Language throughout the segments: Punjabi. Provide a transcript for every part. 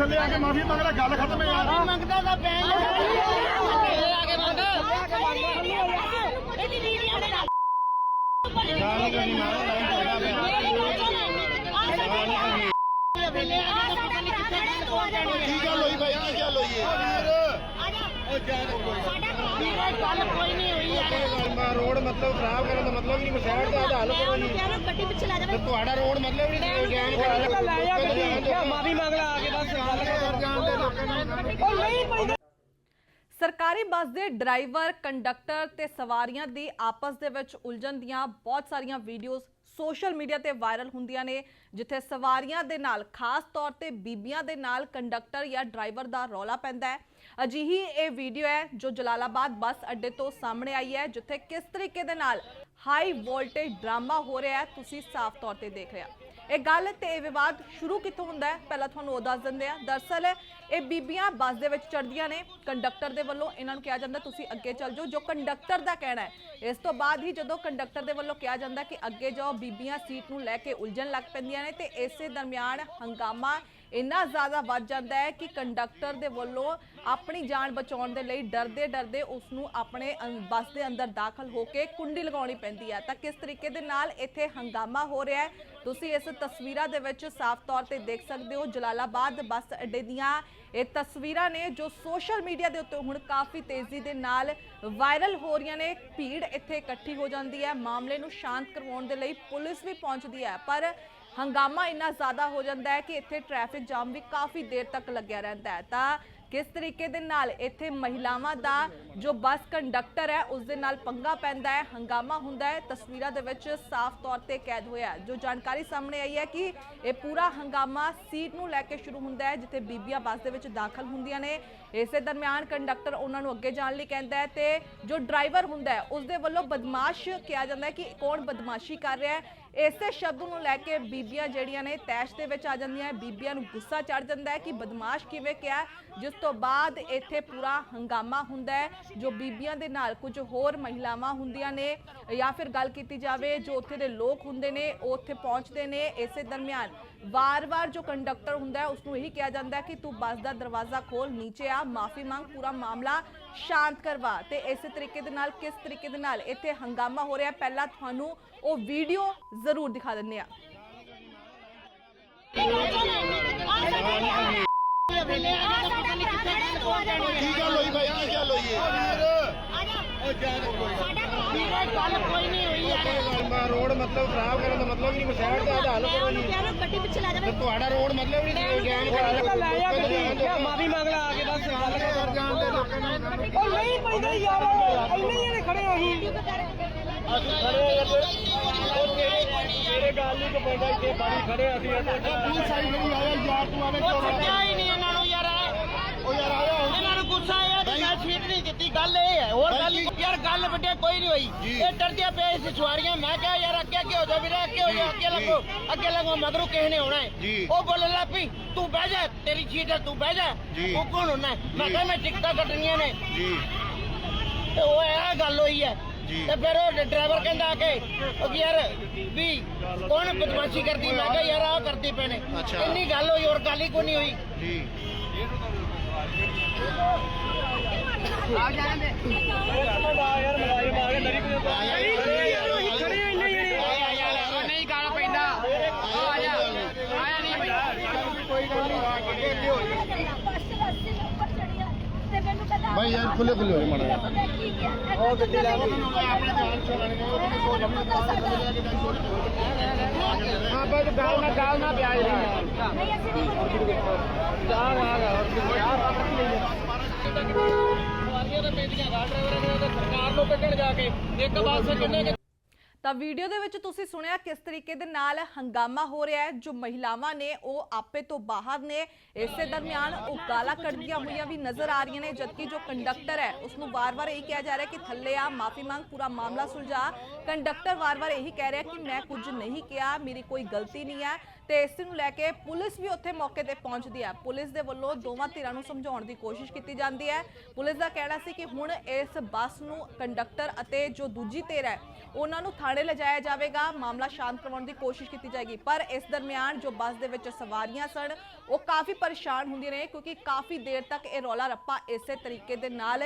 ਥੱਲੇ ਆ ਕੇ ਮਾਫੀ ਮੰਗਦਾ ਗੱਲ ਖਤਮ ਹੈ ਯਾਰ। ਮੰਗਦਾ ਤਾਂ ਪੈਣ ਲੱਗਾ ਆ ਕੇ ਮੰਗ ਇਹਦੀ ਵੀਡੀਓ ਬਣਾ ਗੱਲ ਨਹੀਂ ਕਰਨੀ। ਮਾਰਾ ਕੀ ਗੱਲ ਹੋਈ ਭਾਈ? ਕੀ ਗੱਲ ਹੋਈ ਹੈ? ਮੈਂ ਰੋਡ ਮਤਲਬ ਖਰਾਬ ਕਰਨ ਦਾ ਮਤਲਬ ਹੀ ਨਹੀਂ ਸਾਈਡ ਤੇ ਆਦਾ ਹੱਲ ਕਰੋ ਜੀ ਗੱਡੀ ਪਿੱਛੇ ਲਾ ਤੇ ਤੁਹਾਡਾ ਰੋਡ ਮਤਲਬ ਹੀ ਨਹੀਂ ਜਾਣ ਕਰਾ ਲੈ ਜਾ ਗੱਡੀ ਮਾਫੀ ਮੰਗ ਲਾ ਆ ਕੇ ਬਸ ਗੱਲ ਕਰ ਜਾਣ ਦੇ ਲੋਕਾਂ ਨੂੰ ਉਹ ਨਹੀਂ ਪੈਂਦਾ ਸਰਕਾਰੀ ਬੱਸ ਦੇ ਡਰਾਈਵਰ ਕੰਡਕਟਰ ਤੇ ਸਵਾਰੀਆਂ ਦੀ ਆਪਸ ਦੇ ਵਿੱਚ ਉਲਝਣ ਦੀਆਂ ਬਹੁਤ ਸਾਰੀਆਂ ਵੀਡੀਓਜ਼ ਸੋਸ਼ਲ ਮੀਡੀਆ ਤੇ ਵਾਇਰਲ ਹੁੰਦੀਆਂ ਨੇ, ਜਿੱਥੇ ਸਵਾਰੀਆਂ ਦੇ ਨਾਲ, ਖਾਸ ਤੌਰ ਤੇ ਬੀਬੀਆਂ ਦੇ ਨਾਲ ਕੰਡਕਟਰ ਜਾਂ ਡਰਾਈਵਰ ਦਾ ਰੌਲਾ ਪੈਂਦਾ ਹੈ। ਅਜਿਹੀ ਇਹ ਵੀਡੀਓ ਹੈ, ਜੋ ਜਲਾਲਾਬਾਦ ਬੱਸ ਅੱਡੇ ਤੋਂ ਸਾਹਮਣੇ ਆਈ ਹੈ, ਜਿੱਥੇ ਕਿਸ ਤਰੀਕੇ ਦੇ ਨਾਲ ਹਾਈ ਵੋਲਟੇਜ ਡਰਾਮਾ ਹੋ ਰਿਹਾ ਹੈ, ਤੁਸੀਂ ਸਾਫ਼ ਤੌਰ ਤੇ ਦੇਖ ਰਹੇ ਹੋ। ਇਹ ਗੱਲ ਤੇ ਇਹ ਵਿਵਾਦ ਸ਼ੁਰੂ ਕਿੱਥੋਂ ਹੁੰਦਾ ਹੈ? ਪਹਿਲਾਂ ਤੁਹਾਨੂੰ ਉਹ ਦੱਸ ਦਿੰਦੇ ਆ ਦਰਸਲ ਇਹ ਬੀਬੀਆਂ ਬੱਸ ਦੇ ਵਿੱਚ ਚੜ੍ਹਦੀਆਂ ਨੇ। ਕੰਡਕਟਰ ਦੇ ਵੱਲੋਂ ਇਹਨਾਂ ਨੂੰ ਕਿਹਾ ਜਾਂਦਾ, ਤੁਸੀਂ ਅੱਗੇ ਚੱਲ ਜਾਓ। ਜੋ ਕੰਡਕਟਰ ਦਾ ਕਹਿਣਾ ਹੈ, ਇਸ ਤੋਂ ਬਾਅਦ ਹੀ ਜਦੋਂ ਕੰਡਕਟਰ ਦੇ ਵੱਲੋਂ ਕਿਹਾ ਜਾਂਦਾ ਕਿ ਅੱਗੇ ਜਾਓ, ਬੀਬੀਆਂ ਸੀਟ ਨੂੰ ਲੈ ਕੇ ਉਲਝਣ ਲੱਗ ਪੈਂਦੀਆਂ ਨੇ ਤੇ ਇਸੇ ਦਰਮਿਆਨ ਹੰਗਾਮਾ ਇੰਨਾ ਜ਼ਿਆਦਾ ਵੱਧ ਜਾਂਦਾ ਹੈ ਕਿ ਕੰਡਕਟਰ ਦੇ ਵੱਲੋਂ ਆਪਣੀ ਜਾਨ ਬਚਾਉਣ ਦੇ ਲਈ ਡਰਦੇ ਡਰਦੇ ਉਸ ਨੂੰ ਆਪਣੇ ਅੰ- ਬੱਸ ਦੇ ਅੰਦਰ ਦਾਖਲ ਹੋ ਕੇ ਕੁੰਡੀ ਲਗਾਉਣੀ ਪੈਂਦੀ ਹੈ। ਤਾਂ ਕਿਸ ਤਰੀਕੇ ਦੇ ਨਾਲ ਇੱਥੇ ਹੰਗਾਮਾ ਹੋ ਰਿਹਾ ਹੈ, ਤੁਸੀਂ ਇਸ ਤਸਵੀਰਾਂ ਦੇ ਵਿੱਚ ਸਾਫ਼ ਤੌਰ ਤੇ ਦੇਖ ਸਕਦੇ ਹੋ, ਜਲਾਲਾਬਾਦ ਬੱਸ ਅੱਡੇ ਦੀਆਂ ਇਹ ਤਸਵੀਰਾਂ ਨੇ ਜੋ ਸੋਸ਼ਲ ਮੀਡੀਆ ਦੇ ਉੱਤੇ ਹੁਣ ਕਾਫੀ ਤੇਜ਼ੀ ਦੇ ਨਾਲ ਵਾਇਰਲ ਹੋ ਰਹੀਆਂ ਨੇ। ਭੀੜ ਇੱਥੇ ਇਕੱਠੀ ਹੋ ਜਾਂਦੀ ਹੈ, ਮਾਮਲੇ ਨੂੰ ਸ਼ਾਂਤ ਕਰਵਾਉਣ ਦੇ ਲਈ ਪੁਲਿਸ ਵੀ ਪਹੁੰਚਦੀ ਹੈ। ਪਰ ਹੰਗਾਮਾ ਇੰਨਾ ਜ਼ਿਆਦਾ ਹੋ ਜਾਂਦਾ ਹੈ ਕਿ ਇੱਥੇ ਟ੍ਰੈਫਿਕ ਜਾਮ ਵੀ ਕਾਫੀ ਦੇਰ ਤੱਕ ਲੱਗਿਆ ਰਹਿੰਦਾ ਹੈ। ਤਾਂ ਕਿਸ ਤਰੀਕੇ ਦੇ ਨਾਲ ਇੱਥੇ ਮਹਿਲਾਵਾਂ ਦਾ ਜੋ ਬੱਸ ਕੰਡਕਟਰ ਹੈ, ਉਸ ਦੇ ਨਾਲ ਪੰਗਾ ਪੈਂਦਾ ਹੈ, ਹੰਗਾਮਾ ਹੁੰਦਾ ਹੈ। ਤਸਵੀਰਾਂ ਦੇ ਵਿੱਚ ਸਾਫ਼ ਤੌਰ ਤੇ ਕੈਦ ਹੋਇਆ ਜੋ ਜਾਣਕਾਰੀ ਸਾਹਮਣੇ ਆਈ ਹੈ ਕਿ ਇਹ ਪੂਰਾ ਹੰਗਾਮਾ ਸੀਟ ਨੂੰ ਲੈ ਕੇ ਸ਼ੁਰੂ ਹੁੰਦਾ ਹੈ, ਜਿੱਥੇ ਬੀਬੀਆਂ ਬੱਸ ਦੇ ਵਿੱਚ ਦਾਖਲ ਹੁੰਦੀਆਂ ਨੇ। ਇਸੇ ਦਰਮਿਆਨ ਕੰਡਕਟਰ ਉਹਨਾਂ ਨੂੰ ਅੱਗੇ ਜਾਣ ਲਈ ਕਹਿੰਦਾ ਹੈ ਤੇ ਜੋ ਡਰਾਈਵਰ ਹੁੰਦਾ ਹੈ ਉਸ ਦੇ ਵੱਲੋਂ ਬਦਮਾਸ਼ ਕਿਹਾ ਜਾਂਦਾ ਹੈ ਕਿ ਕੌਣ ਬਦਮਾਸ਼ੀ ਕਰ ਰਿਹਾ ਹੈ। ਇਸੇ ਸ਼ਬਦ ਨੂੰ ਲੈ ਕੇ ਬੀਬੀਆਂ ਜਿਹੜੀਆਂ ਨੇ ਤੈਸ਼ ਦੇ ਵਿੱਚ ਆ ਜਾਂਦੀਆਂ ਬੀਬੀਆਂ ਨੂੰ ਗੁੱਸਾ ਚੜ ਜਾਂਦਾ ਹੈ ਕਿ ਬਦਮਾਸ਼ ਕਿਵੇਂ ਕਿਹਾ ਜਿਸ ਤੋਂ ਬਾਅਦ ਇੱਥੇ ਪੂਰਾ ਹੰਗਾਮਾ ਹੁੰਦਾ ਹੈ, ਜੋ ਬੀਬੀਆਂ ਦੇ ਨਾਲ ਕੁਝ ਹੋਰ ਮਹਿਲਾਵਾਂ ਹੁੰਦੀਆਂ ਨੇ ਜਾਂ ਫਿਰ ਗੱਲ ਕੀਤੀ ਜਾਵੇ, ਜੋ ਉੱਥੇ ਦੇ ਲੋਕ ਹੁੰਦੇ ਨੇ, ਉਹ ਉੱਥੇ ਪਹੁੰਚਦੇ ਨੇ। ਇਸੇ ਦਰਮਿਆਨ ਵਾਰ-ਵਾਰ ਜੋ ਕੰਡਕਟਰ ਹੁੰਦਾ ਹੈ ਉਸ ਨੂੰ ਇਹੀ ਕਿਹਾ ਜਾਂਦਾ ਹੈ ਕਿ ਤੂੰ ਬੱਸ ਦਾ ਦਰਵਾਜ਼ਾ ਖੋਲ ਨੀਚੇ ਆ। ਮਾਫੀ ਮੰਗ ਪੂਰਾ ਮਾਮਲਾ ਸ਼ਾਂਤ ਕਰਵਾ ਤੇ ਇਸੇ ਤਰੀਕੇ ਦੇ ਨਾਲ ਕਿਸ ਤਰੀਕੇ ਦੇ ਨਾਲ ਇੱਥੇ ਹੰਗਾਮਾ ਹੋ ਰਿਹਾ ਪਹਿਲਾਂ ਤੁਹਾਨੂੰ ਉਹ ਵੀਡੀਓ ਜ਼ਰੂਰ ਦਿਖਾ ਦਿੰਦੇ ਆ ਕੀ ਗੱਲ ਹੋਈ ਭਾਈ ਕੀ ਗੱਲ ਹੋਈ ਹੈ? ਮੈਂ ਰੋਡ ਮਤਲਬ ਖਰਾਬ ਕਰਨ ਦਾ ਮਤਲਬ ਹੀ ਨਹੀਂ ਸਾਈਡ ਤੇ ਆਦਾ ਹੱਲ ਕਰੋ ਜੀ ਗੱਡੀ ਪਿੱਛੇ ਲਾ ਤੇ ਤੁਹਾਡਾ ਰੋਡ ਮਤਲਬ ਹੀ ਨਹੀਂ ਜਾਣ ਕਰਾ ਲੈ ਜਾ ਗੱਡੀ। ਮਾਫੀ ਮੰਗ ਲਾ ਆ ਕੇ ਬਸ ਗੱਲ ਕਰ ਜਾਣ ਦੇ ਲੋਕਾਂ ਨੂੰ ਉਹ ਨਹੀਂ ਪੈਂਦਾ ਯਾਰ ਇੰਨੇ ਜਣੇ ਖੜੇ ਹੋ ਅਸੀਂ। ਅਸੀਂ ਖੜੇ ਉਹ ਤੇਰੇ ਗੱਲ ਨਹੀਂ ਕੋ ਪੈਂਦਾ ਇੱਥੇ ਬਾੜੀ ਖੜੇ ਅਸੀਂ। ਤੂੰ ਸਾਈਡ ਨਹੀਂ ਆਇਆ ਯਾਰ ਤੂੰ ਆਵੇਂ ਕਿਉਂ ਛੱਡਿਆ ਹੀ ਨਹੀਂ ਇਹਨਾਂ ਨੂੰ ਯਾਰ ਉਹ ਯਾਰ ਆਇਆ ਹੁਣ ਇਹਨਾਂ ਨੂੰ ਗੁੱਸਾ ਆਇਆ ਕਿ ਮੈਂ ਸੀਟ ਨਹੀਂ ਦਿੱਤੀ। ਗੱਲ ਇਹ ਹੈ ਹੋਰ ਗੱਲ ਯਾਰ ਗੱਲ ਵੱਡੇ ਕੋਈ ਨਹੀਂ ਹੋਈ। ਇਹ ਡਰਦੀਆਂ ਪਏ ਸੀ ਸਵਾਰੀਆਂ। ਮੈਂ ਕਿਹਾ ਯਾਰ ਅੱਗੇ ਅੱਗੇ ਹੋ ਜਾ ਵੀਰੇ ਅੱਗੇ ਹੋ ਜਾ ਅੱਗੇ ਲੱਗੋ ਅੱਗੇ ਲੱਗੋ ਮਗਰੋਂ ਕਿਸੇ ਨੇ ਆਉਣਾ ਹੈ। ਉਹ ਬੋਲਣ ਲੱਗ ਪਈ ਤੂੰ ਬਹਿ ਜਾ ਤੇਰੀ ਸੀਟ ਹੈ ਤੂੰ ਬਹਿ ਜਾ। ਉਹ ਕੌਣ ਹੋਣਾ? ਮੈਂ। ਕਿਹਾ ਮੈਂ ਟਿਕਟਾਂ ਕੱਟਣੀਆਂ ਨੇ। ਜੀ। ਤੇ ਉਹ ਇਹ ਗੱਲ ਹੋਈ ਹੈ। ਤੇ ਫਿਰ ਉਹ ਡਰਾਈਵਰ ਕਹਿੰਦਾ ਆ ਕੇ ਯਾਰ ਵੀ ਕੌਣ ਬਦਮਾਸ਼ੀ ਕਰਦੀ? ਮੈਂ ਕਿਹਾ ਯਾਰ ਆਹ ਕਰਦੀ ਅੱਛਾ। ਇੰਨੀ ਗੱਲ ਹੋਈ ਹੋਰ ਗੱਲ ਹੀ ਕੋਈ ਨਹੀਂ ਹੋਈ। ਜੀ। ਨਹੀਂ ਗੱਲ ਪੈਂਦਾ ਆ ਜਾ ਆਇਆ ਨਹੀਂ ਭਾਈ ਯਾਰ ਖੁੱਲੇ ਖੁੱਲੇ ਹੋਏ ਮਾੜਾ ਉਹ ਗੱਡੀ ਲਾ ਆਪਣੇ ਜਾਨ ਛੋੜਨ ਗਏ ਉਹਨੇ ਕੋਈ ਹਾਂ ਬਸ ਗਾਲ ਨਾ ਗਾਲ ਨਾ ਪਿਆ ਨਹੀਂ ਅਸੀਂ ਨਹੀਂ ਬੋਲਦੇ ਸਵਾਰੀਆਂ ਦੇ ਡਰਾਈਵਰਾਂ ਨੇ ਤੇ ਸਰਕਾਰ ਨੂੰ ਕੱਢਣ ਜਾ ਕੇ ਇੱਕ ਬੱਸ ਕਿੰਨੇ ਤਾਂ ਵੀਡੀਓ ਦੇ ਵਿੱਚ ਤੁਸੀਂ ਸੁਣਿਆ ਕਿਸ ਤਰੀਕੇ ਦੇ ਨਾਲ ਹੰਗਾਮਾ ਹੋ ਰਿਹਾ ਹੈ, ਜੋ ਮਹਿਲਾਵਾਂ ਨੇ, ਉਹ ਆਪੇ ਤੋਂ ਬਾਹਰ ਨੇ। ਇਸੇ ਦਰਮਿਆਨ ਉਹ ਗਾਲਾਂ ਕੱਢਦੀਆਂ ਹੋਈਆਂ ਵੀ ਨਜ਼ਰ ਆ ਰਹੀਆਂ ਨੇ, ਜਦਕਿ ਜੋ ਕੰਡਕਟਰ ਹੈ ਉਸ ਨੂੰ ਵਾਰ-ਵਾਰ ਇਹ ਕਿਹਾ ਜਾ ਰਿਹਾ ਕਿ ਥੱਲੇ ਆ, ਮਾਫੀ ਮੰਗ, ਪੂਰਾ ਮਾਮਲਾ ਸੁਲਝਾ। ਕੰਡਕਟਰ ਵਾਰ-ਵਾਰ ਇਹੀ ਕਹਿ ਰਿਹਾ ਕਿ ਮੈਂ ਕੁਝ ਨਹੀਂ ਕਿਹਾ, ਮੇਰੀ ਕੋਈ ਗਲਤੀ ਨਹੀਂ ਹੈ। ਤੇ ਇਸ ਨੂੰ ਲੈ ਕੇ ਪੁਲਿਸ ਵੀ ਉੱਥੇ ਮੌਕੇ ਤੇ ਪਹੁੰਚਦੀ ਹੈ। ਪੁਲਿਸ ਦੇ ਵੱਲੋਂ ਦੋਵਾਂ ਧਿਰਾਂ ਨੂੰ ਸਮਝਾਉਣ ਦੀ ਕੋਸ਼ਿਸ਼ ਕੀਤੀ ਜਾਂਦੀ ਹੈ। ਪੁਲਿਸ ਦਾ ਕਹਿਣਾ ਸੀ ਕਿ ਹੁਣ ਇਸ ਬੱਸ ਨੂੰ ਕੰਡਕਟਰ ਅਤੇ ਜੋ ਦੂਜੀ ਧਿਰ ਹੈ, ਉਹਨਾਂ ਨੂੰ ਥਾਣੇ ਲਿਜਾਇਆ ਜਾਵੇਗਾ। ਮਾਮਲਾ ਸ਼ਾਂਤ ਕਰਵਾਉਣ ਦੀ ਕੋਸ਼ਿਸ਼ ਕੀਤੀ ਜਾਏਗੀ। ਪਰ ਇਸ ਦਰਮਿਆਨ ਜੋ ਬੱਸ ਦੇ ਵਿੱਚ ਸਵਾਰੀਆਂ ਸਨ ਉਹ ਕਾਫੀ ਪਰੇਸ਼ਾਨ ਹੁੰਦੀਆਂ ਨੇ ਕਿਉਂਕਿ ਕਾਫੀ ਦੇਰ ਤੱਕ ਇਹ ਰੌਲਾ ਰੱਪਾ ਇਸੇ ਤਰੀਕੇ ਦੇ ਨਾਲ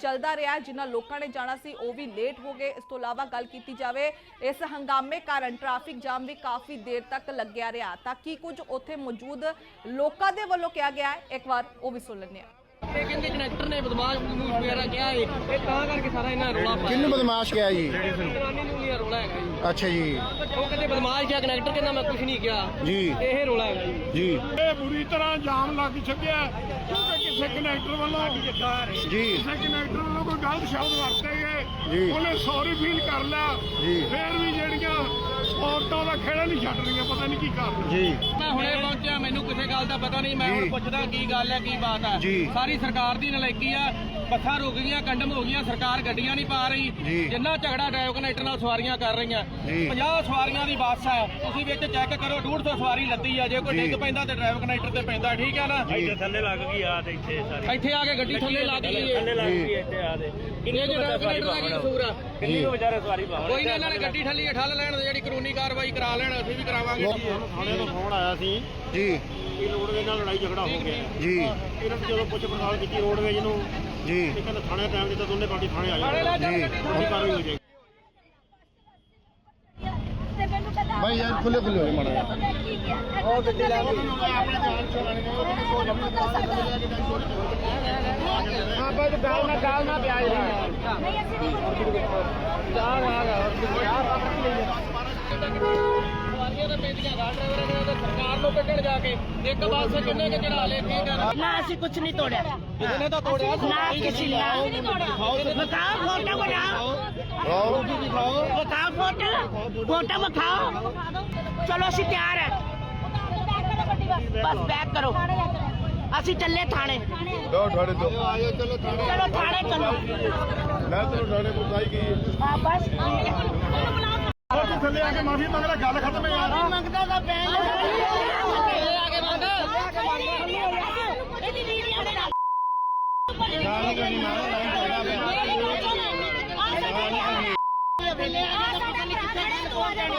ਚੱਲਦਾ ਰਿਹਾ, ਜਿਨ੍ਹਾਂ ਲੋਕਾਂ ਨੇ ਜਾਣਾ ਸੀ, ਉਹ ਵੀ ਲੇਟ ਹੋ ਗਏ। ਇਸ ਤੋਂ ਇਲਾਵਾ ਗੱਲ ਕੀਤੀ ਜਾਵੇ, ਇਸ ਹੰਗਾਮੇ ਕਾਰਨ ਟ੍ਰੈਫਿਕ ਜਾਮ ਵੀ ਕਾਫੀ ਦੇਰ ਤੱਕ ਲੱਗਿਆ ਰਿਹਾ। ਤਾਂ ਕੀ ਕੁਝ ਉੱਥੇ ਮੌਜੂਦ ਲੋਕਾਂ ਦੇ ਵੱਲੋਂ ਕਿਹਾ ਗਿਆ ਇੱਕ ਵਾਰ ਉਹ ਵੀ ਸੁਣ ਲੈਂਦੇ ਹਾਂ। ਇਹ ਕਹਿੰਦੇ ਕਨੈਕਟਰ ਨੇ ਬਦਮਾਸ਼ ਬਦਮੂਸ਼ ਵਗੈਰਾ ਕਿਹਾ ਏ। ਇਹ ਤਾਂ ਕਰਕੇ ਸਾਰਾ ਇਹਨਾਂ ਰੋਲਾ ਪਾਇਆ। ਕਿੰਨੂੰ ਬਦਮਾਸ਼ ਕਿਹਾ ਜੀ? ਜਨਾਨੀ ਨੂੰ ਨਹੀਂ ਰੋਲਾ ਹੈਗਾ ਜੀ। ਅੱਛਾ ਜੀ। ਉਹ ਕਹਿੰਦੇ ਬਦਮਾਸ਼ ਕਿਹਾ ਕਨੈਕਟਰ ਕਹਿੰਦਾ ਮੈਂ ਕੁਝ ਨਹੀਂ ਕਿਹਾ। ਜੀ। ਇਹ ਰੋਲਾ ਹੈਗਾ ਜੀ। ਜੀ। ਇਹ ਬੁਰੀ ਤਰ੍ਹਾਂ ਜਾਮ ਲੱਗ ਚੁੱਕਿਆ ਕਿਉਂਕਿ ਕਿਸੇ ਕਨੈਕਟਰ ਵੱਲੋਂ ਜੀ। ਕਿਸੇ ਕਨੈਕਟਰ ਵੱਲੋਂ ਕੋਈ ਗਲਤ ਸ਼ਬਦ ਵਰਤੇ ਜੀ। ਗਏ ਉਹਨੇ ਸੌਰੀ ਫੀਲ ਕਰ ਲਿਆ। ਜੀ। ਫੇਰ ਵੀ ਜਿਹੜੀਆਂ ਔਰਤਾਂ ਦਾ ਖੇੜਾ ਨਹੀਂ ਛੱਡ ਰਹੀਆਂ ਪਤਾ ਨਹੀਂ ਕੀ ਕਾਰਨ ਜੀ ਮੈਂ ਹੁਣੇ ਪਹੁੰਚਿਆ ਮੈਨੂੰ ਕਿਸੇ ਗੱਲ ਦਾ ਪਤਾ ਨਹੀਂ ਮੈਂ। ਹੁਣ ਪੁੱਛਦਾ ਕੀ ਗੱਲ ਹੈ ਕੀ ਬਾਤ ਹੈ। ਸਾਰੀ ਸਰਕਾਰ ਦੀ ਨਲਾਇਕੀ ਆ ਬੱਸਾਂ ਰੁਕ ਗਈਆਂ ਕੰਡਮ ਹੋ ਗਈਆਂ ਸਰਕਾਰ ਗੱਡੀਆਂ ਨਹੀਂ ਪਾ ਰਹੀ। ਜਿੰਨਾ ਝਗੜਾ ਡਰਾਈਵ ਕਨੈਕਟਰ ਨਾਲ ਸਵਾਰੀਆਂ ਕਰ ਰਹੀਆਂ। ਜੀ। 50 ਸਵਾਰੀਆਂ ਦੀ ਬੱਸ ਹੈ। ਤੁਸੀਂ ਵਿੱਚ ਚੈੱਕ ਕਰੋ 150 ਸਵਾਰੀ ਲੱਦੀ ਆ। ਜੇ ਕੋਈ। ਡਿੱਗ ਪੈਂਦਾ ਤੇ ਡਰਾਈਵ ਕਨੈਕਟਰ ਤੇ ਪੈਂਦਾ ਠੀਕ ਹੈ ਨਾ? ਜੀ। ਥੱਲੇ ਲੱਗ ਗਈ ਆ ਤੇ ਇੱਥੇ ਸਾਰੀ। ਇੱਥੇ ਆ ਕੇ ਗੱਡੀ ਥੱਲੇ ਲੱਗ ਗਈ ਥੱਲੇ ਲੱਗ। ਗਈ ਇੱਥੇ ਆ ਦੇ। ਇਹ ਜਿਹੜਾ ਕਨੈਕਟਰ ਦਾ ਕੀ ਕਸੂਰ ਆ? ਕਿੰਨੀ ਵਿਚਾਰੇ ਸਵਾਰੀ ਪਾਵਣ ਕੋਈ ਨਹੀਂ ਇਹਨਾਂ ਨੇ ਗੱਡੀ ਠੱਲੀ ਠੱਲ ਲੈਣ ਜਿਹੜੀ ਕਾਨੂੰਨੀ ਕਾਰਵਾਈ ਕਰਾ ਲੈਣ ਅਸੀਂ ਵੀ ਕਰਾਵਾਂਗੇ। ਥਾਣੇ ਤੋਂ ਫੋਨ ਆਇਆ ਸੀ ਜੀ। ਕਿ ਰੋਡਵੇਜ ਨਾਲ ਲੜਾਈ ਝਗੜਾ ਹੋ ਗਿਆ। ਜੀ। ਇਹਨਾਂ ਨੇ ਜਦੋਂ ਪੁੱਛ ਪੜਤਾਲ ਕੀਤੀ ਰੋਡਵੇਜ ਨੂੰ ਜੀ। ਇਹ ਕਹਿੰਦਾ ਥਾਣੇ ਟਾਈਮ ਦਿੱਤਾ ਦੋਨੇ ਪਾਰਟੀ ਥਾਣੇ ਆ ਜਾਓ ਜੀ। ਹੁਣ ਕਾਰਵਾਈ ਹੋ ਜਾਏਗੀ। ਤੇ ਮੈਨੂੰ ਕਹਿੰਦਾ ਭਾਈ ਯਾਰ ਖੁੱਲੇ ਖੁੱਲੇ ਹੋਏ ਮਾੜਾ। ਉਹ ਗੱਡੀ ਲੈ ਕੇ ਆਪਣੇ ਜਾਨ ਛੋੜਾਣੀ ਹਾਂ ਬਾਈ ਗਾਲ ਨਾ ਗਾਲ ਨਾ ਪਿਆ ਨਹੀਂ ਅਸੀਂ ਨਹੀਂ ਬੋਲਦੇ ਸਵਾਰੀਆਂ ਤਾਂ ਪੈਂਦੀਆਂ ਗਾ ਡਰਾਈਵਰਾਂ ਨੇ ਤੇ ਸਰਕਾਰ ਨੂੰ ਕੱਢਣ ਜਾ ਕੇ ਇੱਕ ਬੱਸ ਕਿੰਨੇ ਕਿ ਚੜਾ ਲਏ ਠੀਕ ਹੈ ਨਾ ਨਾ ਅਸੀਂ ਕੁਝ ਨਹੀਂ ਤੋੜਿਆ। ਕਿਸੇ ਨੇ ਤਾਂ ਤੋੜਿਆ ਨਾ ਕਿਸੇ ਨੇ ਬਤਾਓ ਫੋਟੋ ਬਣਾਓ। ਆਓ ਬਤਾਓ ਫੋਟੋ। ਫੋਟੋ ਬਤਾਓ ਚਲੋ ਅਸੀਂ ਤਿਆਰ ਹੈ ਬਸ ਬੈਕ ਕਰੋ। ਅਸੀਂ ਚੱਲੇ ਥਾਣੇ। ਦੋ ਠਾੜੇ ਦੋ ਚਲੋ ਥਾਣੇ। ਚਲੋ ਮੈਂ ਤੈਨੂੰ ਠਾੜੇ ਪਹੁੰਚਾਈ ਗਈ। ਹਾਂ ਬਸ। ਠੀਕ ਹੈ ਤੂੰ ਥੱਲੇ ਆ ਕੇ ਮਾਫੀ ਮੰਗਦਾ ਗੱਲ ਖਤਮ ਹੈ ਯਾਰ ਮੰਗਦਾ ਤਾਂ ਪੈਣ ਆ ਕੇ ਮੰਗ ਇਹਦੀ ਵੀਡੀਓ ਬਣਾ ਗਾਲ ਕਰਨੀ ਮਾਰਾ ਲਾਈਨ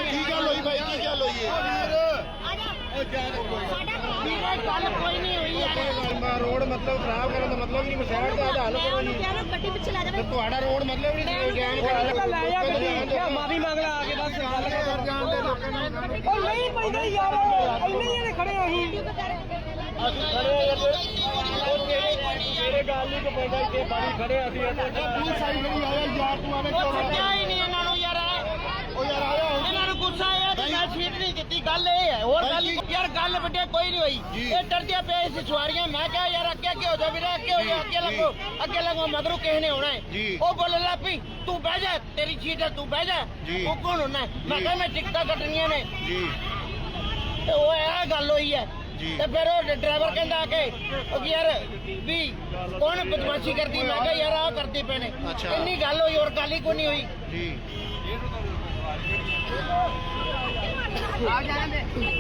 ਕੀ ਗੱਲ ਹੋਈ ਭਾਈ ਕੀ ਗੱਲ ਹੋਈ ਵੀਰੇ ਗੱਲ ਕੋਈ ਨਹੀਂ ਹੋਈ ਹੈ ਹੈ ਰੋਡ ਮਤਲਬ ਖਰਾਬ ਕਰਨ ਦਾ ਮਤਲਬ ਨਹੀਂ ਸਾਈਡ ਤੇ ਹੱਲ ਕਰੋ ਜੀ ਗੱਡੀ ਪਿੱਛੇ ਲੈ ਜਾਵੇ। ਤੁਹਾਡਾ ਰੋਡ ਮਤਲਬ ਨਹੀਂ ਜਾਮ ਕਰ ਲੈ ਜਾ ਗੱਡੀ ਮਾਫੀ ਮੰਗ ਲੈ ਆ ਕੇ ਬਸ ਗੱਲ ਕਰ ਜਾਣ ਦੇ ਲੋਕਾਂ ਨੂੰ। ਉਹ ਨਹੀਂ ਪੈਂਦਾ ਯਾਰ ਇੰਨੇ ਜਣੇ ਖੜੇ ਅਸੀਂ। ਅਸੀਂ ਖੜੇ ਆ ਉਹ ਤੇਰੇ ਤੇਰੇ ਗੱਲ ਨਹੀਂ ਕੋ ਪੈਂਦਾ ਇੱਥੇ ਬਾੜੀ ਖੜੇ ਆ। ਅਸੀਂ ਦੂਰ ਸਾਈਡ ਨਹੀਂ ਆਇਆ ਯਾਰ ਤੂੰ ਆਵੇਂ ਉਹ ਛੱਡਿਆ ਹੀ ਨਹੀਂ ਇਹਨਾਂ ਨੂੰ ਯਾਰ ਉਹ ਯਾਰ ਆਇਆ ਇਹਨਾਂ ਨੂੰ ਗੁੱਸਾ ਆਇਆ ਤੇ ਮੈਂ ਸੀਟ ਨਹੀਂ ਦਿੱਤੀ ਗੱਲ ਇਹ ਹੈ ਹੋਰ ਗੱਲ ਯਾਰ ਗੱਲ ਵੱਡੇ ਕੋਈ ਨਹੀਂ ਹੋਈ। ਇਹ ਡਰਦੇ ਪਏ ਸੀ ਸਵਾਰੀਆਂ। ਮੈਂ ਕਿਹਾ ਯਾਰ ਅੱਗੇ ਅੱਗੇ ਹੋ ਜਾ ਵੀਰੇ ਅੱਗੇ ਹੋ ਜਾ ਅੱਗੇ ਲੱਗੋ ਅੱਗੇ ਲੱਗੋ ਮਗਰੋਂ ਕਿਸੇ ਨੇ ਹੋਣਾ ਹੈ। ਉਹ ਬੋਲਣ ਲੱਗ ਪਈ ਤੂੰ ਬਹਿ ਜਾ ਤੇਰੀ ਸੀਟ ਹੈ ਤੂੰ ਬਹਿ ਜਾ। ਉਹ ਕੌਣ ਹੋਣਾ? ਮੈਂ ਕਿਹਾ ਮੈਂ ਟਿਕਟਾਂ ਕੱਟਣੀਆਂ ਨੇ। ਜੀ। ਤੇ ਉਹ ਇਹ ਗੱਲ ਹੋਈ ਹੈ। ਤੇ ਫਿਰ ਉਹ ਡਰਾਈਵਰ ਕਹਿੰਦਾ ਆ ਕੇ ਉਹ ਯਾਰ ਵੀ ਕੌਣ ਬਦਮਾਸ਼ੀ ਕਰਦੀ? ਮੈਂ ਕਿਹਾ ਯਾਰ ਆ ਕਰਦੇ ਪਏ ਨੇ। ਇੰਨੀ ਗੱਲ ਹੋਈ ਹੋਰ ਗੱਲ ਹੀ ਕੋਈ ਨਹੀਂ ਹੋਈ। ਜੀ। 分からぬ。